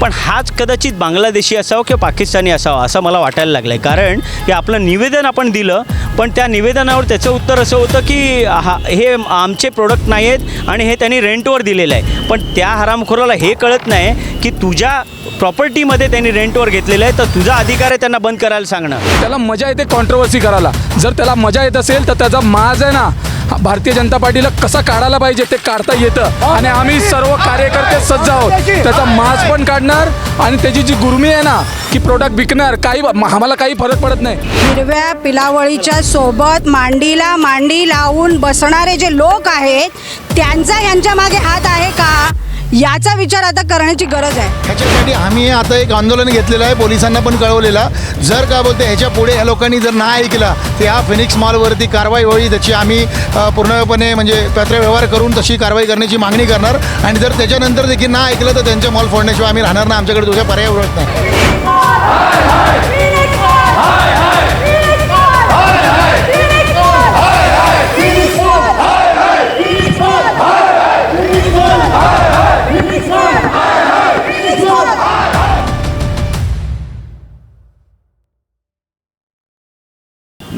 पण हाच कदाचित बांगलादेशी असावा किंवा पाकिस्तानी असावा असं मला वाटायला लागलं आहे कारण हे आपलं निवेदन आपण दिलं पण त्या निवेदनावर त्याचं उत्तर असं होतं की हा हे आमचे प्रोडक्ट नाही आहेत आणि हे त्यांनी रेंटवर दिलेलं आहे. पण त्या हरामखोराला हे कळत नाही की तुझ्या प्रॉपर्टीमध्ये त्यांनी रेंटवर घेतलेलं आहे तर तुझा अधिकार आहे त्यांना बंद करायला सांगणं. त्याला मजा येते कॉन्ट्रोवर्सी करायला. जर त्याला मजा येत असेल तर त्याचा माज आहे ना. भारतीय जनता पार्टीला कसा काढायला पाहिजे ते काढता येतं. आणि आम्ही सर्व कार्यकर्ते सज्ज आहोत. त्याचा मास्क पण काढणार आणि त्याची जी गुरमी आहे ना की प्रोडक्ट विकणार. काही आम्हाला काही फरक पडत नाही. हिरव्या पिलावळीच्या सोबत मांडीला मांडी लावून बसणारे जे लोक आहेत त्यांचा यांच्या मागे हात आहे का? याचा विचार आता करण्याची गरज आहे ह्याच्यासाठी आम्ही आता एक आंदोलन घेतलेलं आहे पोलिसांना पण कळवलेला जर का बोलते ह्याच्या पुढे ह्या लोकांनी जर नाही ऐकला तर ह्या फिनिक्स मॉलवरती कारवाई होईल त्याची आम्ही अ, पूर्णपणे म्हणजे पत्रव्यवहार करून तशी कारवाई करण्याची मागणी करणार आणि जर त्याच्यानंतर देखील नाही ऐकलं तर त्यांचे मॉल फोडण्याशिवाय आम्ही राहणार नाही आमच्याकडे दुसरा पर्याय उरत नाही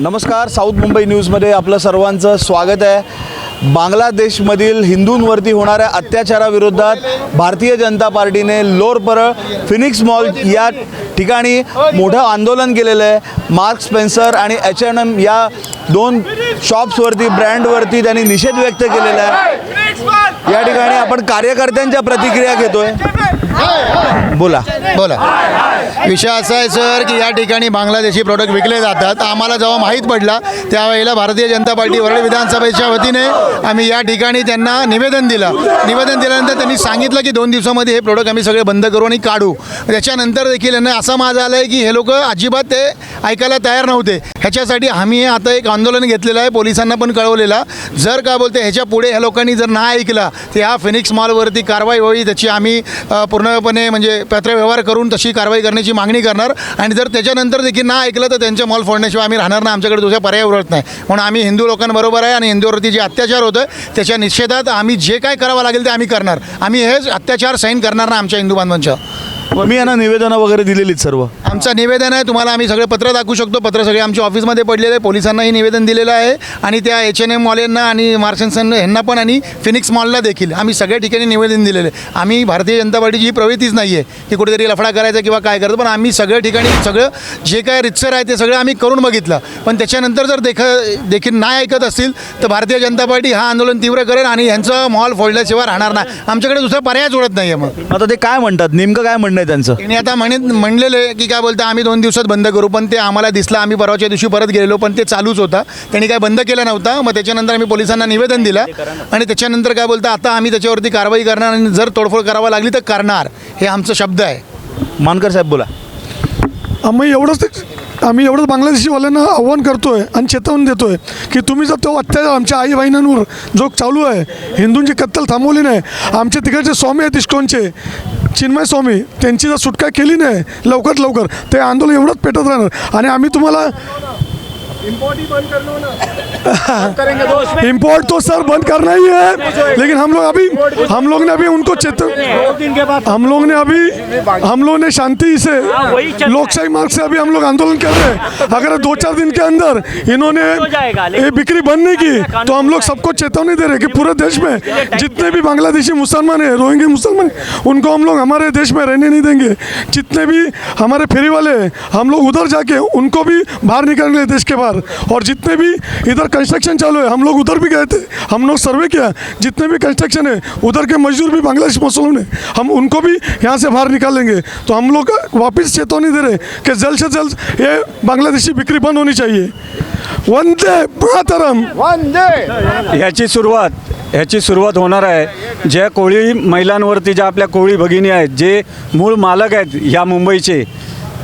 नमस्कार साऊथ मुंबई न्यूजमध्ये आपलं सर्वांचं स्वागत आहे. बांगलादेशमधील हिंदूंवरती होणाऱ्या अत्याचाराविरोधात भारतीय जनता पार्टीने लोरपरळ फिनिक्स मॉल या ठिकाणी मोठं आंदोलन केलेलं आहे. मार्क स्पेन्सर आणि एच एन एम या दोन शॉप्सवरती ब्रँडवरती त्यांनी निषेध व्यक्त केलेला आहे. या ठिकाणी आपण कार्यकर्त्यांच्या प्रतिक्रिया घेतोय. बोला. बोला. विषय असा आहे सर की या ठिकाणी बांगलादेशी प्रोडक्ट विकले जातात. आम्हाला जेव्हा माहीत पडला त्यावेळेला भारतीय जनता पार्टी वरळी विधानसभेच्या वतीने आम्ही या ठिकाणी त्यांना निवेदन दिलं. निवेदन दिल्यानंतर त्यांनी सांगितलं की दोन दिवसामध्ये हे प्रोडक्ट आम्ही सगळे बंद करू आणि काढू. त्याच्यानंतर देखील यांना असा माझं आला आहे की हे लोक अजिबात ते ऐकायला तयार नव्हते. ह्याच्यासाठी आम्ही आता एक आंदोलन घेतलेलं आहे पोलिसांना पण कळवलेला. जर का बोलते ह्याच्या पुढे ह्या लोकांनी जर नाही ऐकला तर ह्या फिनिक्स मॉलवरती कारवाई व्हावी त्याची आम्ही पूर्णपणे म्हणजे पत्रव्यवहार करून तशी कारवाई करण्याची मागणी करणार. आणि जर त्याच्यानंतर देखील नाही ऐकलं तर त्यांच्या मॉल फोडण्याशिवाय आम्ही राहणार नाही. आमच्याकडे दुसरा पर्याय उरत नाही. म्हणून आम्ही हिंदू लोकांबरोबर आहे आणि हिंदूवरती जे अत्याचार होतं त्याच्या निषेधात आम्ही जे काय करावं लागेल ते आम्ही करणार. आम्ही हेच अत्याचार सहन करणार नाही आमच्या हिंदू बांधवांच्या. मी यांना निवेदनं वगैरे दिलेलीत सर्व. आमचं निवेदन आहे तुम्हाला आम्ही सगळे पत्र दाखवू शकतो. पत्र सगळे आमच्या ऑफिसमध्ये पडलेले आहे. पोलिसांनाही निवेदन दिलेलं आहे. आणि त्या एच एन एम मॉलेंना आणि मार्सेन्सन यांना पण आणि फिनिक्स मॉलला देखील आम्ही सगळ्या ठिकाणी निवेदन दिलेलं आहे. आम्ही भारतीय जनता पार्टीची ही प्रवृत्तीच नाही आहे की कुठेतरी लफडा करायचा किंवा काय करायचं. पण आम्ही सगळ्या ठिकाणी सगळं जे काय रितसर आहे ते सगळं आम्ही करून बघितलं. पण त्याच्यानंतर जर देख देखील नाही ऐकत असतील तर भारतीय जनता पार्टी हा आंदोलन तीव्र करेल आणि ह्यांचं मॉल फोडल्याशिवाय राहणार नाही. आमच्याकडे दुसरा पर्यायच उरत नाही आहे मग. आता ते काय म्हणतात? नेमकं काय म्हणणं आहे त्यांचं. त्यांनी आता म्हणे म्हणलेले की काय बोलता आम्ही दोन दिवसात बंद करू पण ते आम्हाला दिसलं. आम्ही परवाच्या दिवशी परत गेलेलो पण ते चालूच होता. त्यांनी काय बंद केलं नव्हता. मग त्याच्यानंतर आम्ही पोलिसांना निवेदन दिलं. आणि त्याच्यानंतर काय बोलता आता आम्ही त्याच्यावरती कारवाई करणार आणि जर तोडफोड करावा लागली तर करणार. हे आमचं शब्द आहे. मानकर साहेब बोला. आम्ही एवढंच ते- आम्ही एवढंच बांगलादेशीवाल्यांना आव्हान करतोय आणि चेतवून देतोय की तुम्ही जर तो अत्याचार आमच्या आई बहिणांवर जो चालू आहे हिंदूंची कत्तल थांबवली नाही आमचे तिकडचे स्वामी आहेत इस्कॉनचे चिन्मय स्वामी त्यांची जर सुटका केली नाही लवकरात लवकर ते आंदोलन एवढंच पेटत राहणार. आणि आम्ही तुम्हाला इम्पोर्ट तो सर बंद करना ही है लेकिन हम लोग अभी हम लोग ने अभी उनको चेतव हम लोग ने अभी हम लोग ने शांति से लोकशाही मार्ग से अभी हम लोग आंदोलन कर रहे हैं। अगर दो चार दिन के अंदर इन्होंने ये बिक्री बंद नहीं की तो हम लोग सबको चेतावनी दे रहे हैं कि पूरे देश में जितने भी बांग्लादेशी मुसलमान हैं रोहिंग्या मुसलमान उनको हम लोग हमारे देश में रहने नहीं देंगे। जितने भी हमारे फेरी वाले हैं हम लोग उधर जाके उनको भी बाहर निकालेंगे देश के बाहर। और जितने भी इधर कंस्ट्रक्शन चालू है हम लोग उधर भी गए थे. हम लोग सर्वे किया. जितने भी कंस्ट्रक्शन है उधर के मजदूर भी बांग्लादेश मुसलमान है. हम उनको भी यहाँ से बाहर निकालेंगे. तो हम लोग वापस चेतावनी दे रहे कि जल्द से जल्द ये बांग्लादेशी बिक्री बंद होनी चाहिए. वंदे मातरम. ह्याची सुरुवात ह्याची सुरुवात होणार आहे. ज्या कोळी महिलांवरती ज्या आपल्या कोळी भगिनी आहेत जे मूळ मालक आहेत ह्या मुंबईचे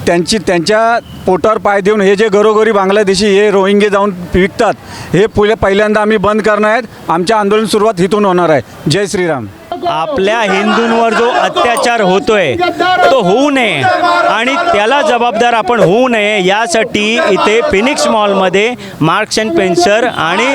त्यांची त्यांच्या पोटावर पाय देऊन हे जे घरोघरी बांगलादेशी हे रोहिंगे जाऊन विकतात हे पुले पहिल्यांदा आम्ही बंद करणार आहेत. आमच्या आंदोलन सुरुवात इथून होणार आहे. जय श्रीराम. आपल्या हिंदूंवर जो अत्याचार होतोय तो होऊ नये आणि त्याला जबाबदार आपण होऊ नये यासाठी इथे फिनिक्स मॉलमध्ये मार्क्स अँड पेन्सर आणि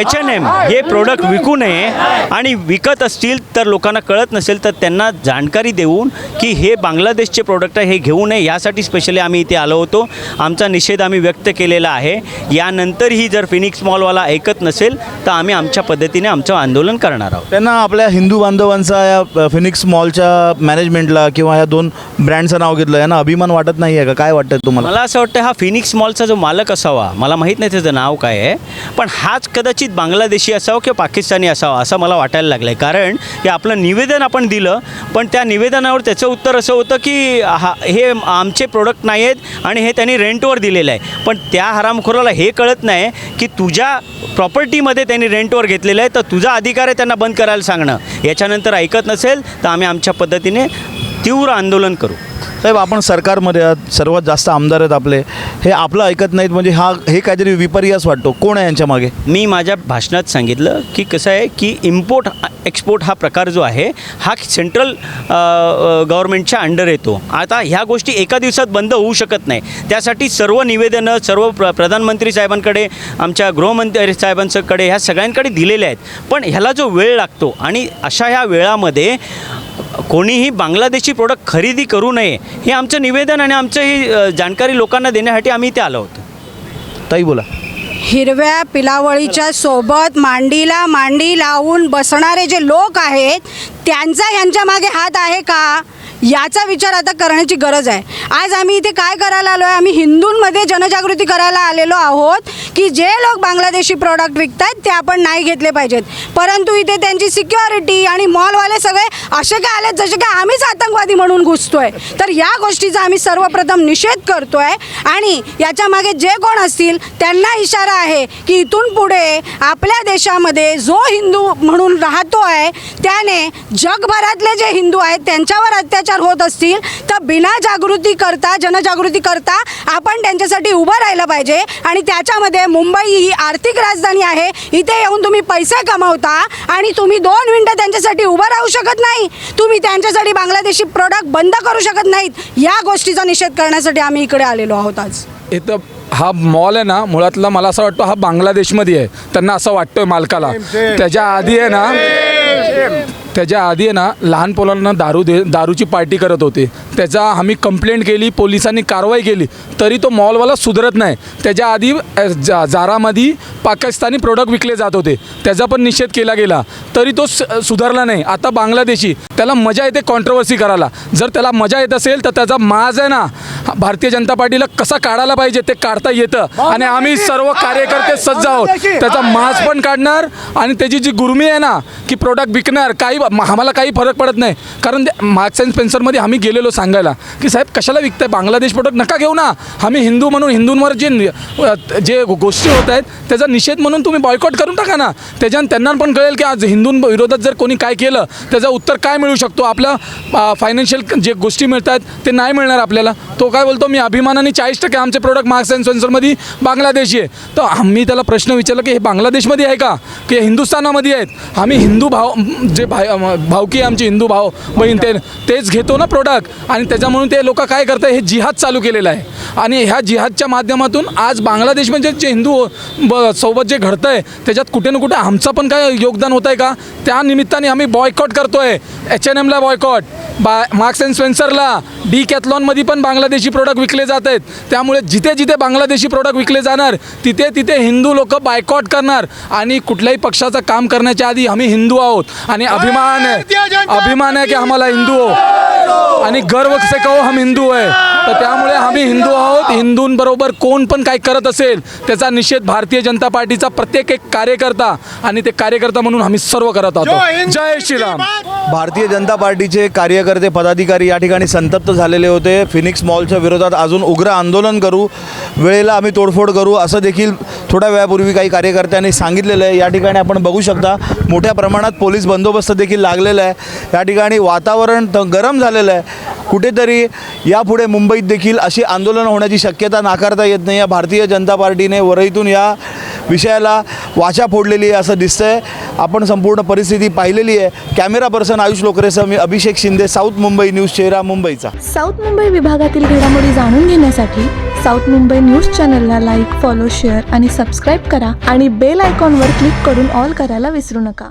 एच एन एम हे प्रोडक्ट विकू नये आणि विकत असतील तर लोकांना कळत नसेल तर त्यांना जाणकारी देऊन की हे बांगलादेशचे प्रोडक्ट आहे हे घेऊ नये यासाठी स्पेशली आम्ही इथे आलो होतो. आमचा निषेध आम्ही व्यक्त केलेला आहे. यानंतरही जर फिनिक्स मॉलवाला ऐकत नसेल तर आम्ही आमच्या पद्धतीने आमचं आंदोलन करणार आहोत. त्यांना आपल्या हिंदू बांधवांचा या फिनिक्स मॉलच्या मॅनेजमेंटला किंवा या दोन ब्रँडचं नाव घेतलं यांना अभिमान वाटत नाही आहे का? काय वाटतं तुम्हाला? मला असं वाटतं हा फिनिक्स मॉलचा जो मालक असावा मला माहीत नाही त्याचं नाव काय आहे पण हाच कदाचित बांगलादेशी असावा किंवा पाकिस्तानी असावा असं मला वाटायला लागलं आहे कारण हे आपलं निवेदन आपण दिलं पण त्या निवेदनावर त्याचं उत्तर असं होतं की हा हे आमचे प्रोडक्ट नाही आहेत आणि हे त्यांनी रेंटवर दिलेलं आहे. पण त्या हरामखोराला हे कळत नाही की तुझ्या प्रॉपर्टीमध्ये त्यांनी रेंटवर घेतलेलं आहे तर तुझा अधिकार आहे त्यांना बंद करायला सांगणं याच्यानंतर ऐकत नसेल तर आम्ही आमच्या पद्धतीने तीव्र आंदोलन करू. साहेब आपण सरकारमध्ये आहात सर्वात जास्त आमदार आहेत आपले. हे आपलं ऐकत नाहीत म्हणजे हा हे काहीतरी विपर्यास वाटतो. कोण आहे यांच्या मागे? मी माझ्या भाषणात सांगितलं की कसं आहे की इम्पोर्ट एक्सपोर्ट हा प्रकार जो आहे हा सेंट्रल गव्हर्नमेंटच्या अंडर येतो. आता ह्या गोष्टी एका दिवसात बंद होऊ शकत नाही. त्यासाठी सर्व निवेदनं सर्व प्र प्रधानमंत्री साहेबांकडे आमच्या गृहमंत्री साहेबांकडे ह्या सगळ्यांकडे दिलेले आहेत. पण ह्याला जो वेळ लागतो आणि अशा ह्या वेळामध्ये कोणीही बांगलादेशी प्रोडक्ट खरेदी करू नये हे आमचं निवेदन आणि आमचं ही जानकारी जाणकारी लोकांना देण्यासाठी आम्ही इथे आलो होतो. ताई बोला. हिरव्या पिलावळीच्या सोबत मांडीला मांडी लावून बसणारे जे लोक आहेत त्यांचा यांच्या मागे हात आहे का? याचा विचार आता करण्याची गरज आहे. आज आम्ही इथे काय करायला आलो आहे आम्ही हिंदूंमध्ये जनजागृती करायला आलेलो आहोत की जे लोक बांगलादेशी प्रॉडक्ट विकत आहेत ते आपण नाही घेतले पाहिजेत. परंतु इथे त्यांची सिक्युरिटी आणि मॉलवाले सगळे असे काय आलेत जसे काय आम्हीच आतंकवादी म्हणून घुसतोय. तर या गोष्टीचा आम्ही सर्वप्रथम निषेध करतोय आणि याच्या मागे जे कोण असतील त्यांना इशारा आहे की इथून पुढे आपल्या देशामध्ये जो हिंदू म्हणून राहतो आहे त्याने जगभरातले जे हिंदू आहेत त्यांच्यावर अत्याचार होत असतील तर बिना जागृती करता जनजागृती करता आपण त्यांच्यासाठी उभं राहिलं पाहिजे. आणि त्याच्यामध्ये मुंबई ही आर्थिक राजधानी आहे. इथे येऊन तुम्ही पैसे कमवता आणि तुम्ही दोन मिनटं त्यांच्यासाठी उभं राहू शकत नाही. तुम्ही त्यांच्यासाठी बांगलादेशी प्रोडक्ट बंद करू शकत नाहीत. या गोष्टीचा निषेध करण्यासाठी आम्ही इकडे आलेलो आहोत आज. इथं हा मॉल आहे ना मुळातला मला असं वाटतं हा बांगलादेशमध्ये आहे. त्यांना असं वाटतंय मालकाला. त्याच्या आधी आहे ना त्याच्या आधी आहे ना लहान पोलांना दारू दे दारूची पार्टी करत होते. त्याचा आम्ही कंप्लेंट केली पोलिसांनी कारवाई केली. तरी तो मॉलवाला सुधरत नाही. त्याच्या आधी जा जारामध्ये पाकिस्तानी प्रोडक्ट विकले जात होते. त्याचा पण निषेध केला गेला. तरी तो स- सुधारला नाही. आता बांगलादेशी त्याला मजा येते कॉन्ट्रोवर्सी करायला. जर त्याला मजा येत असेल तर त्याचा माज आहे ना भारतीय जनता पार्टीला कसा काढायला पाहिजे ते काढता येतं. आणि आम्ही सर्व कार्यकर्ते सज्ज आहोत. त्याचा मास्क पण काढणार आणि त्याची जी गुरमी आहे ना की प्रोडक्ट विकणार काही आम्हाला काही फरक पडत नाही. कारण मार्क्स अँड स्पेन्सरमध्ये आम्ही गेलेलो सांगायला की साहेब कशाला विकताय? बांगलादेश प्रोडक्ट नका घेऊ ना. आम्ही हिंदू म्हणून हिंदूंवर जे जे गोष्टी होत आहेत त्याचा निषेध म्हणून तुम्ही बॉयकॉट करून टाका ना. त्याच्यानं त्यांना पण कळेल की आज हिंदूं विरोधात जर कोणी काय केलं त्याचं उत्तर काय मिळू शकतो? आपलं फायनान्शियल जे गोष्टी मिळत आहेत ते नाही मिळणार आपल्याला. तो काय बोलतो? मी अभिमानाने चाळीस टक्के आमचे प्रोडक्ट मार्क्स अँड सेन्सरमध्ये बांगलादेशी आहे. तर आम्ही त्याला प्रश्न विचारला की हे बांगलादेशमध्ये आहे का? की हे हिंदुस्थानामध्ये आहेत? आम्ही हिंदू भाव जे भाय भावकी आमची हिंदू भाव बहीण ते तेच घेतो ना प्रोडक्ट आणि त्याच्यामुळे ते लोक काय करतात हे जिहाद चालू केलेलं आहे. आणि ह्या जिहादच्या माध्यमातून आज बांगलादेशमध्ये म्हणजे जे हिंदू ब सोबत जे घडतं आहे त्याच्यात कुठे ना कुठे आमचं पण काय योगदान होत आहे का? त्या निमित्ताने आम्ही बॉयकॉट करतो आहे एच एन एमला बॉयकॉट बा मार्क्स अँड स्पेन्सरला डी कॅथलॉनमध्ये पण बांगलादेशी प्रोडक्ट विकले जात आहेत. त्यामुळे जिथे जिथे बांगलादेशी प्रोडक्ट विकले जाणार तिथे तिथे हिंदू लोक बायकॉट करणार आणि कुठल्याही पक्षाचं काम करण्याच्या आधी आम्ही हिंदू आहोत. आणि अभिमान आहे अभिमान आहे की आम्हाला हिंदू हो आणि गर्व से कहो हम हिंदू आहे. तर त्यामुळे आम्ही हिंदू आहोत. हिंदूंबरोबर कोण पण काय करत असेल त्याचा निषेध भारतीय जनता पार्टीचा प्रत्येक एक कार्यकर्ता आणि ते कार्यकर्ता म्हणून आम्ही सर्व करत आहोत. जय श्रीराम. भारतीय जनता पार्टीचे कार्यकर्ते पदाधिकारी या ठिकाणी संतप्त झालेले होते. फिनिक्स मॉलच्या विरोधात अजून उग्र आंदोलन करू वेळेला आम्ही तोडफोड करू असं देखील थोड्या वेळापूर्वी काही कार्यकर्त्यांनी सांगितलेलं आहे. या ठिकाणी आपण बघू शकता मोठ्या प्रमाणात पोलीस बंदोबस्त देखील लागलेला आहे. या ठिकाणी वातावरण गरम झालेलं आहे. कुठेतरी यापुढे मुंबईत देखील अशी आंदोलनं होण्याची शक्यता नाकारता येत नाही. या भारतीय जनता पार्टीने वरईतून या विषयाला वाचा फोडलेली आहे असं दिसतंय. आपण संपूर्ण परिस्थिती पाहिलेली आहे. कॅमेरा पर्सन आयुष लोकरेसह मी अभिषेक शिंदे साऊथ मुंबई न्यूज चेहरा मुंबईचा. साऊथ मुंबई विभागातील घडामोडी जाणून घेण्यासाठी साऊथ मुंबई न्यूज चॅनलला लाईक फॉलो शेअर आणि सबस्क्राईब करा आणि बेल आयकॉनवर क्लिक करून ऑल करायला विसरू नका.